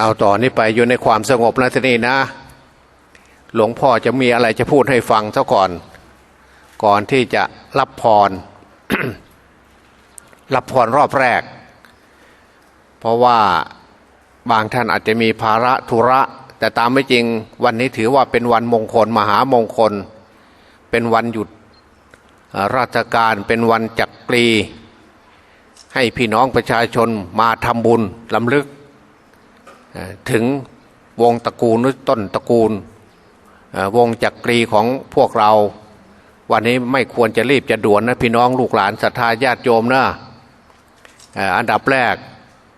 เอาต่อนนี้ไปอยู่ในความสงบนะทีนี้นะ หลวงพ่อจะมีอะไรจะพูดให้ฟังเท่าก่อน ก่อนที่จะรับพร รับพรรอบแรก เพราะว่าบางท่านอาจจะมีภาระธุระ แต่ตามไม่จริงวันนี้ถือว่าเป็นวันมงคล มหามงคล เป็นวันหยุดราชการเป็นวันจักรี ให้พี่น้องประชาชนมาทำบุญลำลึก ถึงวงตระกูลหรือต้นตระกูลวงจักรีของพวกเรา วันนี้ไม่ควรจะรีบจะด่วนนะพี่น้องลูกหลานศรัทธาญาติโยมนะอันดับแรก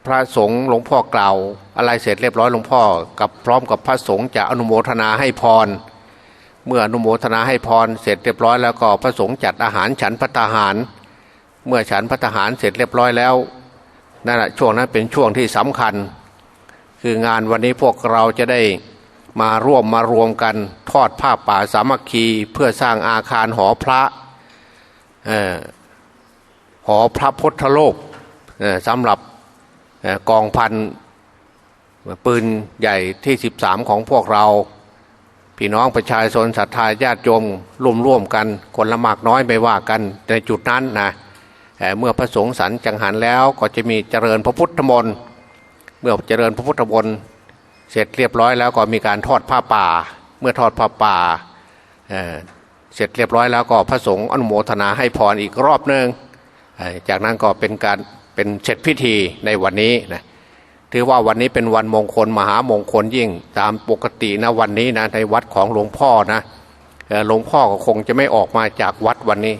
พระสงฆ์หลวงพ่อกล่าว อะไรเสร็จเรียบร้อยหลวงพ่อกับพร้อมกับพระสงฆ์จะอนุโมทนาให้พร เมื่ออนุโมทนาให้พรเสร็จเรียบร้อยแล้วก็พระสงฆ์จัดอาหารฉันพัตตาหาร เมื่อฉันพัตตาหารเสร็จเรียบร้อยแล้วนั่นแหละช่วงนั้นเป็นช่วงที่สำคัญ คืองานวันนี้พวกเราจะได้มาร่วมมารวมกันทอดผ้าป่าสามัคคีเพื่อสร้างอาคารหอพระออหอพระพุทธโลกสำหรับออกองพันปืนใหญ่ที่ 13 ของพวกเรา พี่น้องประชาชนศรัทธาญาติโยมร่วมร่วมกันคนละมากน้อยไม่ว่ากันในจุดนั้นนะเมื่อพระสงฆ์สันจังหันแล้วก็จะมีเจริญพระพุทธมนต์ เมื่อเจริญพระพุทธมนต์เสร็จเรียบร้อยแล้วก็มีการทอดผ้าป่า เมื่อทอดผ้าป่าเเสร็จเรียบร้อยแล้วก็พระสงฆ์อนุโมทนาให้พรอีกรอบหนึ่งจากนั้นก็เป็นการเป็นเสร็จพิธีในวันนี้นะถือว่าวันนี้เป็นวันมงคลมหามงคลยิ่งตามปกตินะวันนี้นะในวัดของหลวงพ่อนะหลวงพ่อก็คงจะไม่ออกมาจากวัดวันนี้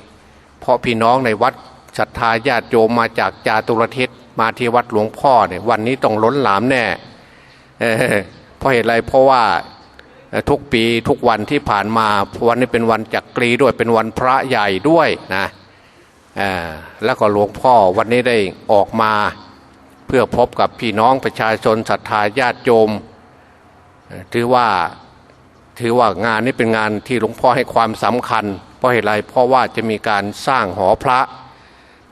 เพราะพี่น้องในวัดศรัทธาญาติโยมมาจากจาตุรทิศ มาที่วัดหลวงพ่อเนี่ยวันนี้ต้องล้นหลามแน่เพราะเหตุไรเพราะว่าทุกปีทุกวันที่ผ่านมาวันนี้เป็นวันจักรีด้วยเป็นวันพระใหญ่ด้วยนะแล้วก็หลวงพ่อวันนี้ได้ออกมาเพื่อพบกับพี่น้องประชาชนศรัทธาญาติโยมถือว่าถือว่างานนี้เป็นงานที่หลวงพ่อให้ความสำคัญ เพราะเหตุไรเพราะว่าจะมีการสร้างหอพระ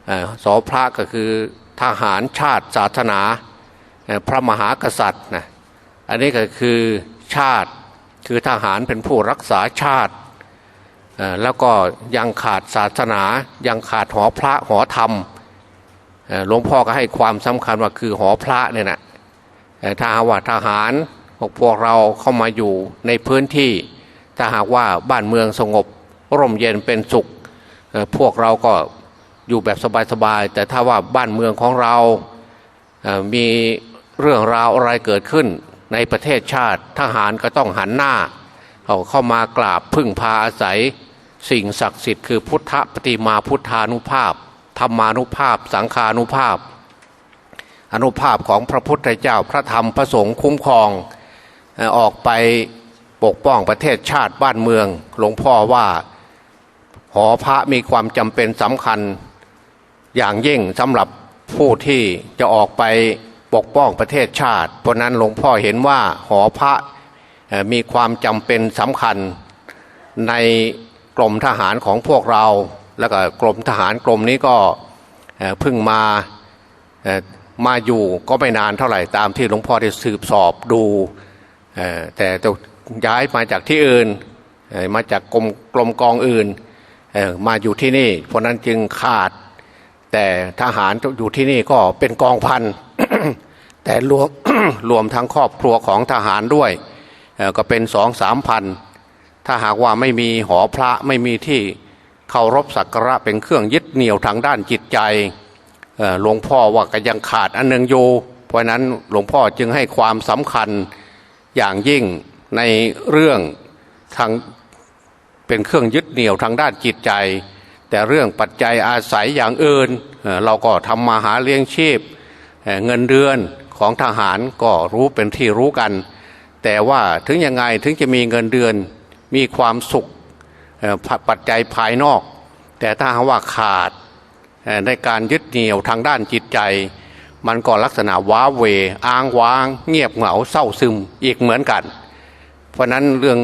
อ่อสอพระก็คือ ทหารชาติศาสนาพระมหากษัตริย์นะอันนี้ก็คือชาติคือทหารเป็นผู้รักษาชาติแล้วก็ยังขาดศาสนา ยังขาดหอพระหอธรรมหลวงพ่อก็ให้ความสำคัญว่าคือหอพระเนี่ยนะเอ่อถ้าหากว่าทหารพวกพวกเราเข้ามาอยู่ในพื้นที่ถ้าหากว่าบ้านเมืองสงบร่มเย็นเป็นสุข พวกเราก็ อยู่แบบสบายๆแต่ถ้าว่าบ้านเมืองของเรามีเรื่องราวอะไรเกิดขึ้นในประเทศชาติทหารก็ต้องหันหน้าเขาเข้ามากราบพึ่งพาอาศัย สิ่งศักดิ์สิทธิ์คือพุทธปฏิมาพุทธานุภาพธรรมานุภาพ สังขานุภาพ อนุภาพของพระพุทธเจ้าพระธรรมพระสงฆ์คุ้มครองออกไปปกป้องประเทศชาติบ้านเมือง หลวงพ่อว่าหอพระมีความจำเป็นสำคัญ อย่างยิ่งสำหรับผู้ที่จะออกไปปกป้องประเทศชาติ เพราะนั้นหลวงพ่อเห็นว่าหอพระมีความจำเป็นสำคัญในกรมทหารของพวกเรา แล้วก็กรมทหารกรมนี้ก็เพิ่งมามาอยู่ก็ไม่นานเท่าไหร่ตามที่หลวงพ่อได้สืบสอบดูแต่ต้องย้ายมาจากที่อื่นมาจากกรมกรมกองอื่นมาอยู่ที่นี่ เพราะนั้นจึงขาด แต่ทหารอยู่ที่นี่ก็เป็นกองพันแต่รวมรวมทั้งครอบครัวของทหารด้วยก็เป็นสองสามพันถ้าหากว่าไม่มีหอพระไม่มีที่เคารพสักการะเป็นเครื่องยึดเหนี่ยวทางด้านจิตใจหลวงพ่อว่าก็ยังขาดอันหนึ่งอยู่เพราะนั้นหลวงพ่อจึงให้ความสำคัญอย่างยิ่งในเรื่องทางเป็นเครื่องยึดเหนี่ยวทางด้านจิตใจ แต่เรื่องปัจจัยอาศัยอย่างอื่นเราก็ทำมาหาเลี้ยงชีพเเงินเดือนของทหารก็รู้เป็นที่รู้กัน แต่ว่าถึงยังไงถึงจะมีเงินเดือนมีความสุขปัปัจจัยภายนอก แต่ถ้าหากว่าขาดในการยึดเหนี่ยวทางด้านจิตใจ มันก็ลักษณะว้าเหวอ้างว้าง เงียบเหงาเศร้าซึมอีกเหมือนกัน เพราะนั้นเรื่อง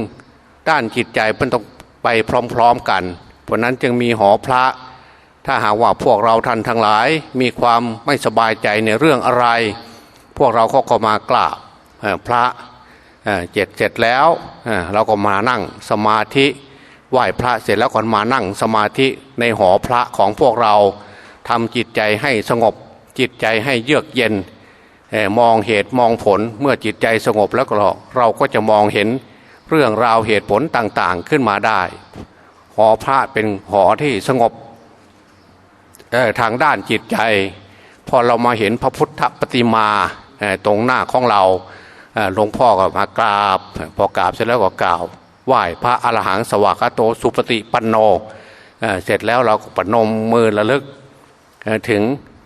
ด้านจิตใจมันต้องไปพร้อม ๆกัน เพราะนั้นจึงมีหอพระ ถ้าหากว่าพวกเราท่านทั้งหลาย มีความไม่สบายใจในเรื่องอะไร พวกเราก็เข้ามากราบพระเจ็ดเสร็จแล้วเราก็มานั่งสมาธิไหว้พระเสร็จแล้วก็มานั่งสมาธิในหอพระของพวกเราทำจิตใจให้สงบจิตใจให้เยือกเย็นอมองเหตุมองผลเมื่อจิตใจสงบแล้วก็เราก็จะมองเห็นเรื่องราวเหตุผลต่างๆขึ้นมาได้ หอพระเป็นหอที่สงบทางด้านจิตใจ พอเรามาเห็นพระพุทธปฏิมาตรงหน้าของเราหลวงพ่อก็มากราบ พอกราบเสร็จแล้วก็กล่าวไหว้พระอรหังสวากาโตสุปฏิปันโนเเสร็จแล้วเราก็ปนมมือระลึกถึง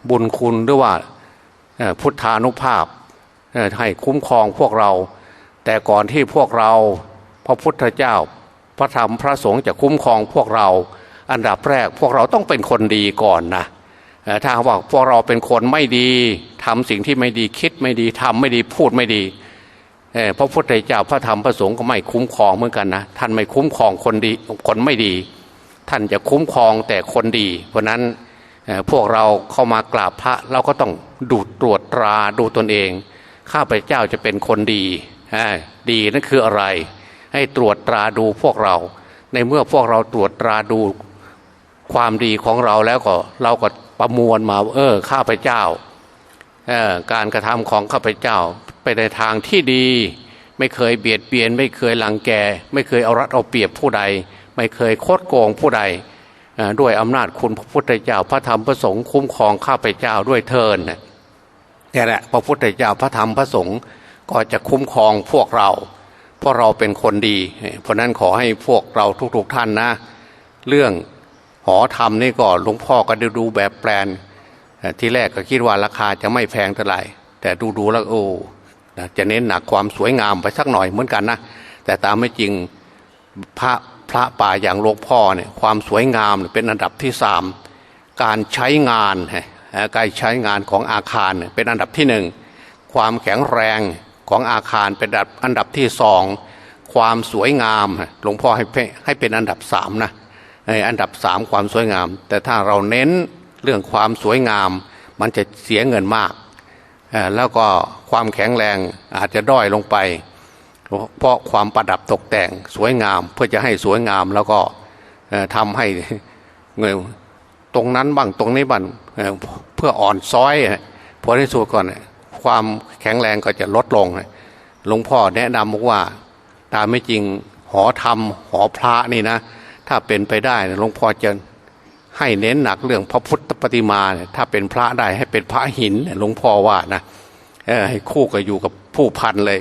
บุญคุณหรือว่าพุทธานุภาพให้คุ้มครองพวกเรา แต่ก่อนที่พวกเราพระพุทธเจ้า ระธรรมพระสงฆ์จะคุ้มครองพวกเรา อันดับแรกพวกเราต้องเป็นคนดีก่อนนะถ้าว่าพวกเราเป็นคนไม่ดีทำสิ่งที่ไม่ดีคิดไม่ดีทำไม่ดีพูดไม่ดีพระพุทธเจ้าพระธรรมพระสงฆ์ก็ไม่คุ้มครองเหมือนกันนะท่านไม่คุ้มครองคนดีคนไม่ดี ท่านจะคุ้มครองแต่คนดี เพราะนั้นพวกเราเข้ามากราบพระเราก็ต้องดูตรวจตราดูตนเอง ข้าพเจ้าจะเป็นคนดีดีนั่นคืออะไร ให้ตรวจตราดูพวกเรา ในเมื่อพวกเราตรวจตราดูความดีของเราแล้วก็เราก็ประมวลมาว่าเออข้าพเจ้าเอ่อการกระทำของข้าพเจ้าไปในทางที่ดี ไม่เคยเบียดเบียน ไม่เคยลังแก ไม่เคยเอารัดเอาเปรียบผู้ใด ไม่เคยโคดโกงผู้ใดเอ่อด้วยอำนาจคุณพระพุทธเจ้าพระธรรมพระสงฆ์คุ้มครองข้าพเจ้าด้วยเทินน่ะนี่แหละพระพุทธเจ้าพระธรรมพระสงฆ์ก็จะคุ้มครองพวกเรา เพราะเราเป็นคนดี เพราะนั้นขอให้พวกเราทุกๆท่านนะ เรื่องหอธรรมนี่ก็หลวงพ่อก็ได้ดูแบบแปลนที่แรกก็คิดว่าราคาจะไม่แพงเท่าไหร่แต่ดูดูๆแล้วโอ้จะเน้นหนักความสวยงามไปสักหน่อยเหมือนกันนะแต่ตามไม่จริงพระพระป่าอย่างหลวงพ่อเนี่ยความสวยงามเป็นอันดับที่สามการใช้งานการใช้งานของอาคารเป็นอันดับที่หนึ่งความแข็งแรง ของอาคารเป็นอันดับที่สองความสวยงามหลวงพ่อให้เป็นให้เป็นอันดับสามนะอันดับสามความสวยงาม แต่ถ้าเราเน้นเรื่องความสวยงาม มันจะเสียเงินมาก แล้วก็ความแข็งแรงอาจจะด้อยลงไป เพราะความประดับตกแต่งสวยงามเพื่อจะให้สวยงามแล้วก็ทำให้เงตรงนั้นบ้างตรงนี้บ้างเอ่อเพื่ออ่อนซ้อยพอที่สุดก่อน ความแข็งแรงก็จะลดลงหลวงพ่อแนะนำบอกว่า ตามไม่จริงหอธรรม หอพระนี่นะ ถ้าเป็นไปได้หลวงพ่อจะให้เน้นหนักเรื่องพระพุทธปฏิมาเนี่ยถ้าเป็นพระได้ให้เป็นพระหินหลวงพ่อว่านะให้คู่กับอยู่กับผู้พันเลย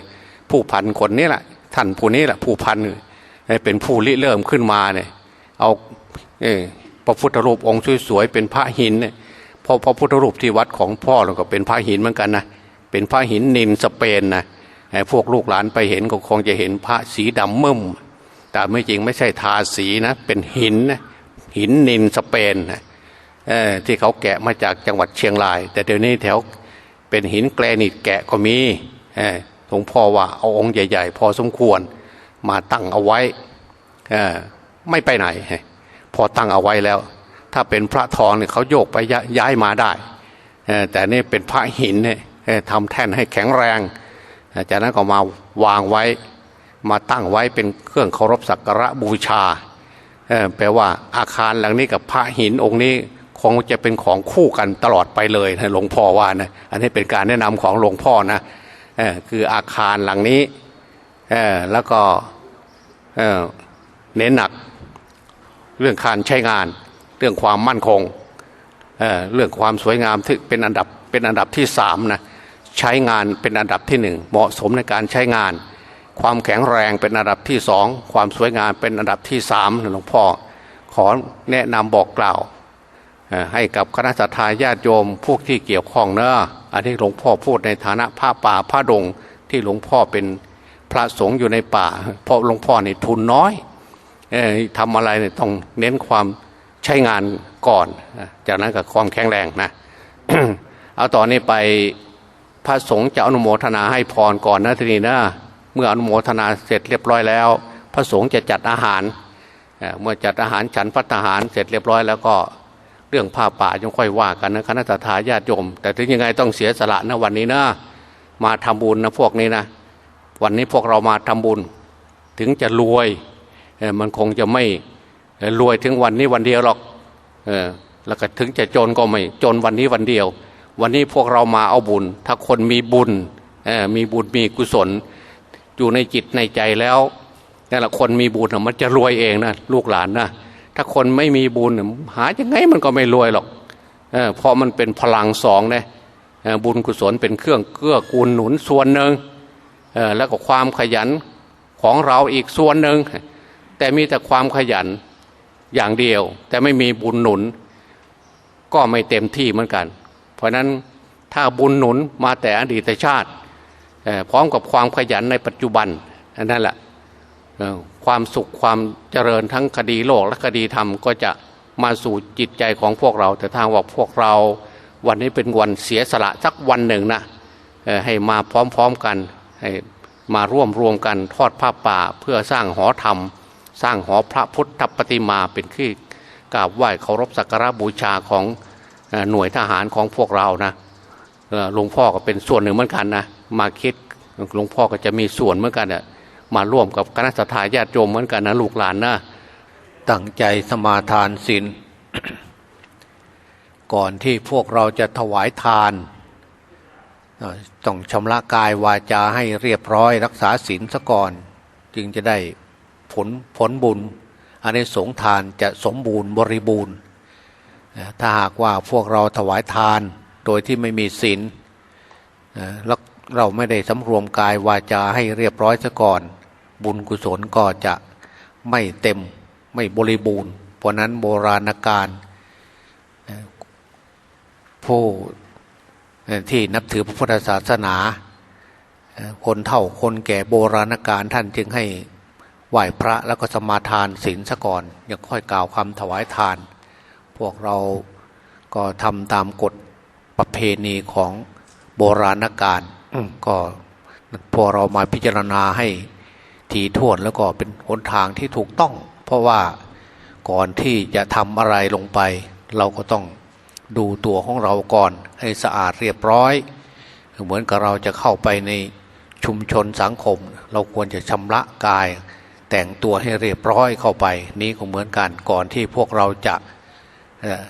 ผู้พันคนนี้แหละท่านผู้นี้แหละผู้พันให้เป็นผู้ริเริ่มขึ้นมาเนี่ยเอาเอพระพุทธรูปองค์สวยๆเป็นพระหินเนี่ยพราะพระพุทธรูปที่วัดของพ่อเราก็เป็นพระหินเหมือนกันนะ เป็นพระหินนินสเปนนะไอ้พวกลูกหลานไปเห็นก็คงจะเห็นพระสีดำมึมแต่ไม่จริงไม่ใช่ทาสีนะเป็นหินนะหินนินสเปนนะเออที่เขาแกะมาจากจังหวัดเชียงราย แต่เดี๋ยวนี้แถวเป็นหินแกรนิตแกะก็มีเออหลวงพ่อว่าเอาองค์ใหญ่ ๆ พอสมควรมาตั้งเอาไว้เออไม่ไปไหน พอตั้งเอาไว้แล้ว ถ้าเป็นพระทองเนี่ยเขาโยกไปย้ายมาได้เออแต่นี่เป็นพระหินเนี่ย ทำแท่นให้แข็งแรง จากนั้นก็มาวางไว้มาตั้งไว้เป็นเครื่องเคารพสักการะบูชาแปลว่าอาคารหลังนี้กับพระหินองค์นี้คงจะเป็นของคู่กันตลอดไปเลยนหลวงพ่อว่านะอันนี้เป็นการแนะนำของหลวงพ่อนะอคืออาคารหลังนี้แล้วก็เน้นหนักเรื่องการใช้งาน เรื่องความมั่นคงเเรื่องความสวยงามที่เป็นอันดับเป็นอันดับที่สามนะ ใช้งานเป็นอันดับที่หนึ่งเหมาะสมในการใช้งาน ความแข็งแรงเป็นอันดับที่สองความสวยงามเป็นอันดับที่สามหลวงพ่อขอแนะนำบอกกล่าวให้กับคณะสัตยาญาติโยมพวกที่เกี่ยวข้องเนอะอันนี้หลวงพ่อพูดในฐานะพระป่าพระดงที่หลวงพ่อเป็นพระสงฆ์อยู่ในป่า เพราะหลวงพ่อนี่ทุนน้อยอ่อทำอะไรเนี่ยต้องเน้นความใช้งานก่อน จากนั้นกับความแข็งแรงนะ เอาต่อนนี้ไป พระสงฆ์จะอนุโมทนาให้พรก่อนนะทีนี้นะเมื่ออนุโมทนาเสร็จเรียบร้อยแล้ว พระสงฆ์จะจัดอาหาร เมื่อจัดอาหารฉันพัฒหารเสร็จเรียบร้อยแล้วก็เรื่องผ้าป่ายังค่อยว่ากันนะคณะทาญาติโยม แต่ถึงยังไงต้องเสียสละนะวันนี้นะมาทำบุญนะพวกนี้นะ วันนี้พวกเรามาทำบุญ ถึงจะรวยมันคงจะไม่รวยถึงวันนี้วันเดียวหรอกแล้วก็ถึงจะจนก็ไม่จนวันนี้วันเดียว วันนี้พวกเรามาเอาบุญ ถ้าคนมีบุญมีบุญมีกุศล อยู่ในจิตในใจแล้วแต่นแหละคนมีบุญมันจะรวยเองนะลูกหลานนะถ้าคนไม่มีบุญหายังไงมันก็ไม่รวยหรอกเพราะมันเป็นพลังสองนะบุญกุศลเป็นเครื่องเกื้อกูลหนุนส่วนหนึ่งแล้วก็ความขยันของเราอีกส่วนหนึ่งแต่มีแต่ความขยันอย่างเดียว แต่ไม่มีบุญหนุน ก็ไม่เต็มที่เหมือนกัน เพราะนั้นถ้าบุญหนุนมาแต่อดีตชาติพร้อมกับความขยันในปัจจุบันนั่นแหละความสุขความเจริญทั้งคดีโลกและคดีธรรมก็จะมาสู่จิตใจของพวกเรา แต่ทางว่าพวกเราวันนี้เป็นวันเสียสละสักวันหนึ่งนะให้มาพร้อมๆกันให้มาร่วมรวมกันทอดผ้าป่าเพื่อสร้างหอธรรม สร้างหอพระพุทธปฏิมาเป็นที่กราบไหว้เคารพสักการะบูชาของ หน่วยทหารของพวกเรานะหลวงพ่อก็เป็นส่วนหนึ่งเหมือนกันนะมาคิดหลวงพ่อก็จะมีส่วนเหมือนกันเนี่ยมาร่วมกับคณะสัตยาญาติโยมเหมือนกันนะลูกหลานนะตั้งใจสมาทานศีลก่อนที่พวกเราจะถวายทาน ต้องชำระกายวาจาให้เรียบร้อยรักษาศีลซะก่อน จึงจะได้ผลผลบุญอันนี้สงทานจะสมบูรณ์บริบูรณ์ ถ้าหากว่าพวกเราถวายทานโดยที่ไม่มีศีลเอ่อแล้วเราไม่ได้สำรวมกายวาจาให้เรียบร้อยซะก่อน บุญกุศลก็จะไม่เต็มไม่บริบูรณ์ เพราะนั้นโบราณการผู้ที่นับถือพระพุทธศาสนา คนเฒ่าคนแก่โบราณการท่านจึงให้ไหว้พระแล้วก็สมาทานศีลซะก่อนยังค่อยกล่าวคำถวายทาน พวกเราก็ทำตามกฎประเพณีของโบราณกาลก็พอเรามาพิจารณาให้ทีท่วนแล้วก็เป็นหนทางที่ถูกต้อง เพราะว่าก่อนที่จะทำอะไรลงไป เราก็ต้องดูตัวของเราก่อนให้สะอาดเรียบร้อย เหมือนกับเราจะเข้าไปในชุมชนสังคม เราควรจะชำระกาย แต่งตัวให้เรียบร้อยเข้าไป นี้ก็เหมือนกันก่อนที่พวกเราจะเอ่อ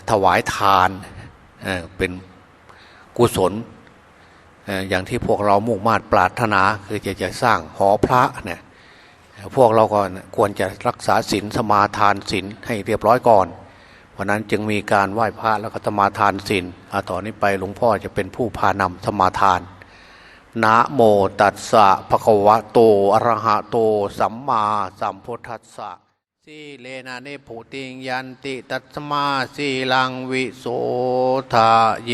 ถวายทานเป็นกุศลเอ่ออย่างที่พวกเรามุ่งมา่ปรารถนาคือจะจะสร้างหอพระเนี่ยพวกเราก็ควรจะรักษาศีลสมาทานศีลให้เรียบร้อยก่อน เพราะนั้นจึงมีการไหว้พระแล้วก็สมาทานศีลอาต่อนนี้ไปหลวงพ่อจะเป็นผู้พานำสมาทานนะโมตัสสะภะคะวะโตอะระหะโต สัมมาสัมพุทธัสสะ สีเลนะเนพุติงยันติตัสมาสีลังวิโสทาเย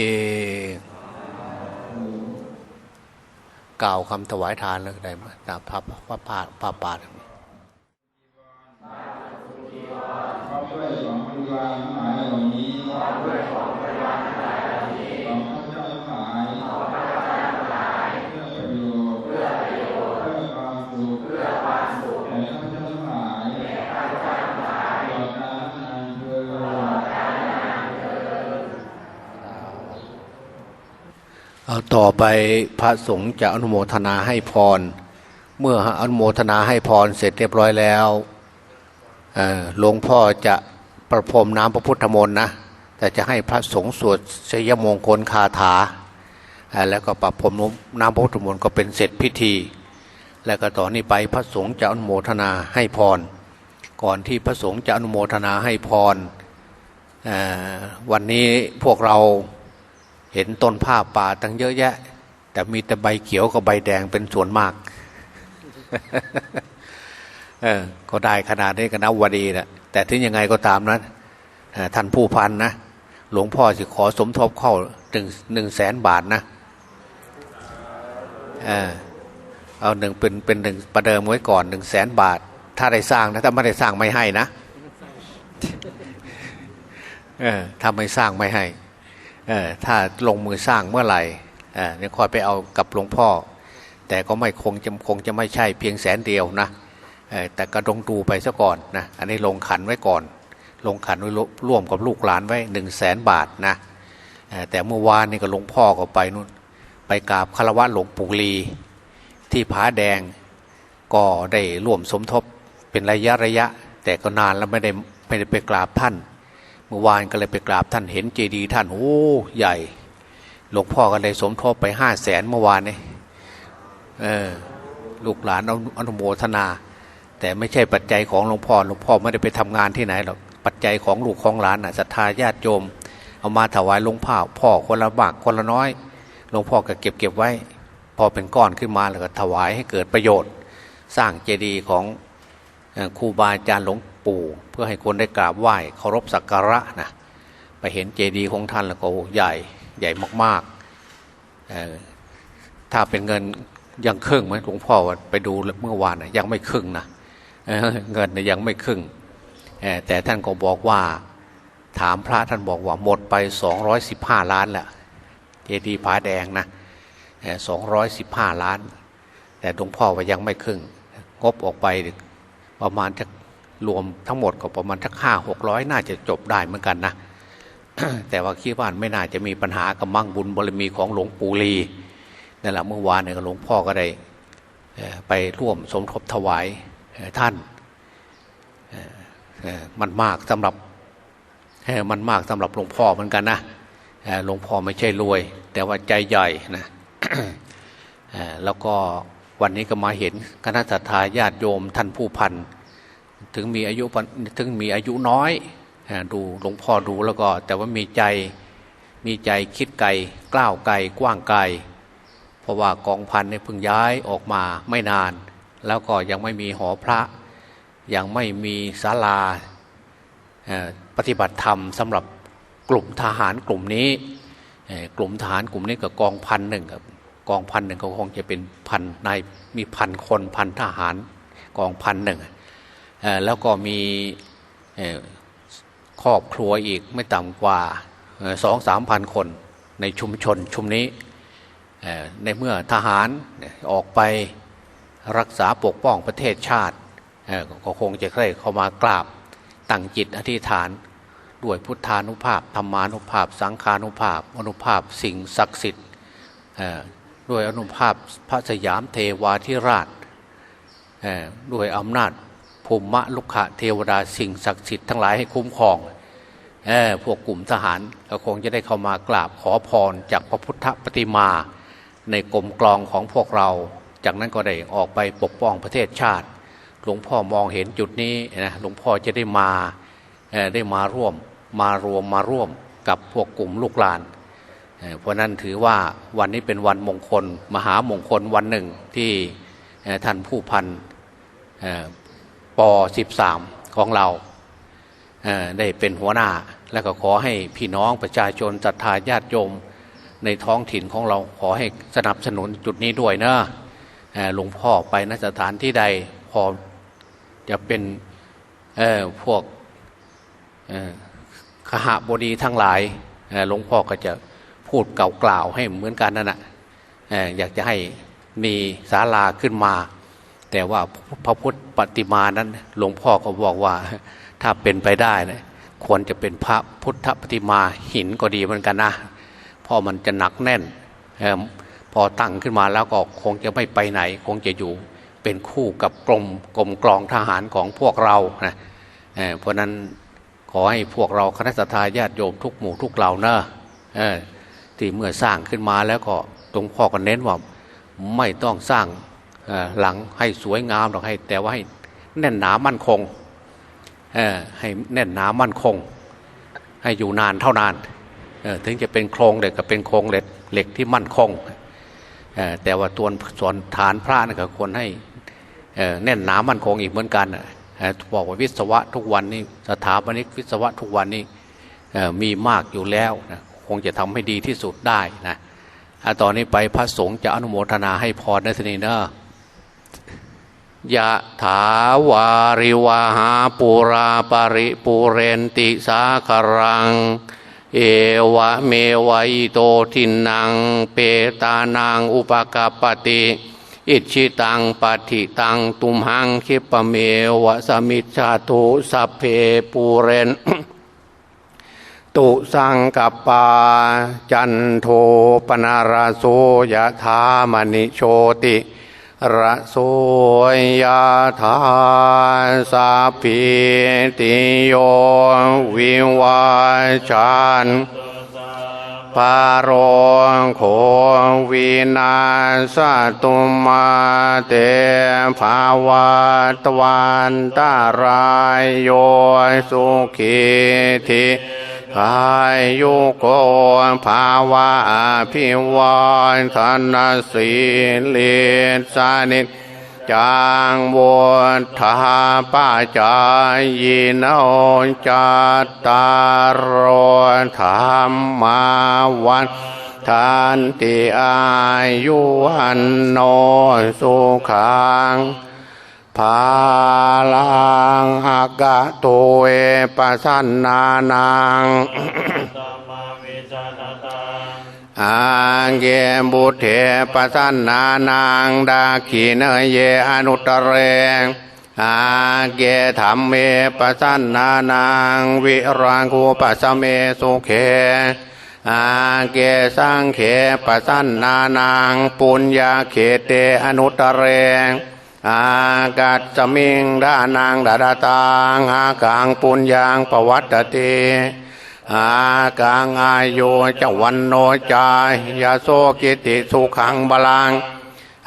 กล่าวคำถวายทานเลยได้ไหมตามพระพระพาพระปาด เอาต่อไปพระสงฆ์จะอนุโมทนาให้พร เมื่ออนุโมทนาให้พรเสร็จเรียบร้อยแล้วหลวงพ่อจะประพรมน้ำพระพุทธมนต์นะแต่จะให้พระสงฆ์สวดชยมงคลคาถา แล้วก็ประพรมน้ำพระพุทธมนต์ก็เป็นเสร็จพิธี แล้วก็ต่อนนี้ไปพระสงฆ์จะอนุโมทนาให้พร ก่อนที่พระสงฆ์จะอนุโมทนาให้พรวันนี้พวกเรา เห็นต้นผ้าป่าตั้งเยอะแยะ แต่มีแต่ใบเขียวกับใบแดงเป็นส่วนมาก เออ ก็ได้ขนาดนี้ก็นับว่าดีแหละแต่ถึงยังไงก็ตามนั้นท่านผู้พันนะหลวงพ่อจะขอสมทบเข้าหนึ่งหนึ่งแสนบาทนะเออเอาหนึ่งเป็นเป็นหนึ่งประเดิมไว้ก่อนหนึ่งแสนบาท ถ้าได้สร้างนะถ้าไม่ได้สร้างไม่ให้นะเออถ้าไม่สร้างไม่ให้ ถ้าลงมือสร้างเมื่อไหร่เนี่ยคอยไปเอากับหลวงพ่อ แต่ก็ไม่คงจะคงจะไม่ใช่เพียงแสนเดียวนะแต่ก็ต้องดูไปซะก่อนนะอันนี้ลงขันไว้ก่อน ลงขันไว้ร่วมกับลูกหลานไว้หนึ่งแสนบาทนะแต่เมื่อวานนี่ก็หลวงพ่อก็ไปนู่นไปกราบคารวะหลวงปู่ลี ที่ผาแดงก็ได้ร่วมสมทบเป็นระยะระยะ แต่ก็นานแล้วไม่ได้ไม่ได้ไปกราบท่าน เมื่อวานก็เลยไปกราบท่านเห็นเจดีย์ท่านโอ้ใหญ่ หลวงพ่อก็เลยสมทบไปห้าแสนเมื่อวานนี้เออลูกหลานเอาอนุโมทนา แต่ไม่ใช่ปัจจัยของหลวงพ่อหลวงพ่อไม่ได้ไปทำงานที่ไหนหรอกปัจจัยของลูกของหลานน่ะศรัทธาญาติโยม เอามาถวายหลวงพ่อพ่อคนละบากคนละน้อยหลวงพ่อก็เก็บเก็บไว้ พอเป็นก้อนขึ้นมาแล้วก็ถวายให้เกิดประโยชน์ สร้างเจดีย์ของครูบาอาจารย์หลวง ปู่ เพื่อให้คนได้กราบไหว้เคารพสักการะนะไปเห็นเจดีย์ของท่านแล้วก็ใหญ่ใหญ่มากๆถ้าเป็นเงินยังครึ่งไหมหลวงพ่อไปดูเมื่อวานนะยังไม่ครึ่งนะเเงินนะยังไม่ครึ่งแต่ท่านก็บอกว่าถามพระท่านบอกว่าหมดไป 215 ล้านแหละเจดีย์ผาแดงนะสองร้อยสิบห้าล้าน แต่หลวงพ่อว่ายังไม่ครึ่ง งบออกไปประมาณจะ รวมทั้งหมดก็ประมาณทักห้าหกร้อยน่าจะจบได้เหมือนกันนะแต่ว่าคิดว่าไม่น่าจะมีปัญหากับมั่งบุญบารมีของหลวงปู่ลีนั่นแหละเมื่อวานเนี่ยหลวงพ่อก็ได้ไปร่วมสมทบถวายท่านมันมากสำหรับเอ่มันมากสำหรับหลวงพ่อเหมือนกันนะหลวงพ่อไม่ใช่รวย แต่ว่าใจใหญ่นะแล้วก็วันนี้ก็มาเห็นคณะสัตยาญาติโยมท่านผู้พัน ถึงมีอายุถึงมีอายุน้อยดูหลวงพ่อดูแล้วก็ แต่ว่ามีใจมีใจคิดไกลกล้าวไกลกว้างไกล เพราะว่ากองพันเนี่ยเพิ่งย้ายออกมาไม่นาน แล้วก็ยังไม่มีหอพระ ยังไม่มีศาลาปฏิบัติธรรมสำหรับกลุ่มทหารกลุ่มนี้กลุ่มทหารกลุ่มนี้ก็กองพันหนึ่งครับกองพันหนึ่งก็คงจะเป็นพันนายมีพันคนพันทหารกองพันหนึ่ง แล้วก็มีครอบครัวอีกไม่ต่ำกว่าสองสามพันคนในชุมชนชุมนี้ ในเมื่อทหารออกไปรักษาปกป้องประเทศชาติก็คงจะเคยเข้ามากราบตั้งจิตอธิษฐาน ด้วยพุทธานุภาพธรรมานุภาพ สังขานุภาพ อนุภาพสิ่งศักดิ์สิทธิ์ด้วยอนุภาพพระสยามเทวาธิราชด้วยอำนาจ ภูมิมะลุกขะเทวดาสิ่งศักดิ์สิทธิ์ทั้งหลายให้คุ้มครองออพวกกลุ่มทหารก็คงจะได้เข้ามากราบขอพรจากพระพุทธปฏิมา ในกรมกลองของพวกเรา จากนั้นก็ได้ออกไปปกป้องประเทศชาติ หลวงพ่อมองเห็นจุดนี้นะหลวงพ่อจะได้มาได้มาร่วมมารวมมาร่วมกับพวกกลุ่มลูกหลาน เพราะนั้นถือว่าวันนี้เป็นวันมงคล มหามงคลวันหนึ่งที่ท่านผู้พันเป 13 ของเราเได้เป็นหัวหน้า แล้วก็ขอให้พี่น้องประชาชนศรัทธาญาติโยมในท้องถิ่นของเราขอให้สนับสนุนจุดนี้ด้วยนะเอ่อหลวงพ่อไปนสถานที่ใดพอจะเป็นพวกขหบดีทั้งหลายหลวงพ่อก็จะพูดเก่ากล่าวให้เหมือนกันนั่นแหะอยากจะให้มีศาลาขึ้นมา แต่ว่าพระพุทธปฏิมานั้น หลวงพ่อก็บอกว่า ถ้าเป็นไปได้นะควรจะเป็นพระพุทธปฏิมาหินก็ดีเหมือนกันนะเพราะมันจะหนักแน่นพอตั้งขึ้นมาแล้วก็คงจะไม่ไปไหน คงจะอยู่เป็นคู่กับกรมกรมกรองทหารของพวกเรานะเเพราะนั้นขอให้พวกเราคณะสัตยาญาติโยมทุกหมู่ทุกเหล่านะเออที่เมื่อสร้างขึ้นมาแล้วก็ตรงพ่อก็เน้นว่าไม่ต้องสร้าง หลังให้สวยงามหรอกให้ แต่ว่าให้แน่นหนามั่นคงให้แน่นหนามั่นคง ให้อยู่นานเท่านานถึงจะเป็นโครงเหล็กก็เป็นโครงเหล็กเหล็กที่มั่นคงแต่ว่าตัวส่วนฐานพระนี่ก็ควรให้แน่นหนามั่นคงอีกเหมือนกันบอกว่าวิศวะทุกวันนี้สถาปนิกวิศวะทุกวันนี้มีมากอยู่แล้วนะคงจะทำให้ดีที่สุดได้นะอะตอนนี้ไปพระสงฆ์จะอนุโมทนาให้พรในสนีเนอะ ยะถาวาริวาหาปุราปาริปุเรนติสาครัง เอวะเมวะอิโตทินัง เปตานังอุปกาปติอิชิตังปฏิตังตุมหังคิปะเมวะสมิจฉาตุสัพเพปูเรนตุสังกปาจันโทปนาราโสยะธามณิโชติ ระโสยธาสัพพิติโยวิวัชชันปารโรโควินาสตุมาเตภาวัตวันตารายโยสุขีทิ กายุโกภาวะอภิวันธนสีเลสานิจางวุฒาป้าจายโนจัตตารโอธรรมาวันทันติอายุวันโนสุขัง ภาลังอากาตุเอปัสสนานังอาเกบุเถปสันนานังดาขีเนเยอนุตเรอาเกธรรมเมปสันนานังวิรังคูปัสสเมสุเขอาเกสังเขปสันนานังปุญญาเขเตอนุตเร อากัจจมิงดานังดาดาตังอากังปุญญังปวัตตติอากางอายุจวันโนจายาโสกิติสุขังบาลัง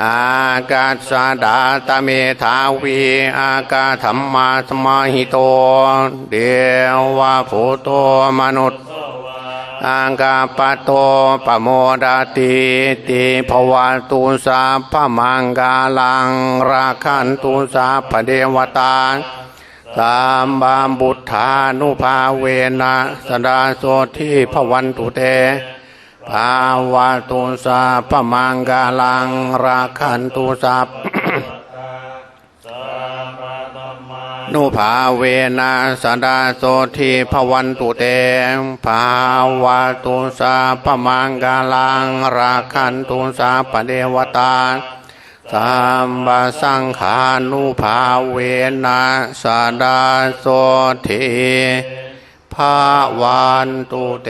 อากาศาดาตเมธาวีอากาธรรมาสมาหิโต เดวะโพโตมนุษย์ อากาปโตปโมดาติติภวะตุสาพมังกาลังราคันตุสาพเดวตาสามบามบุทธานุภาเวนะสดาโสทิพวันตุเตภาวะตุสาพมังกาลังราคันตุสัพ นุภาเวนะสดาโสทิพวันตุเตภาวะตุสาพมังกาลังราคันตุสาปเดวตาสัมบาสังขานุภาเวนะสดาโสทิภาวันตุเต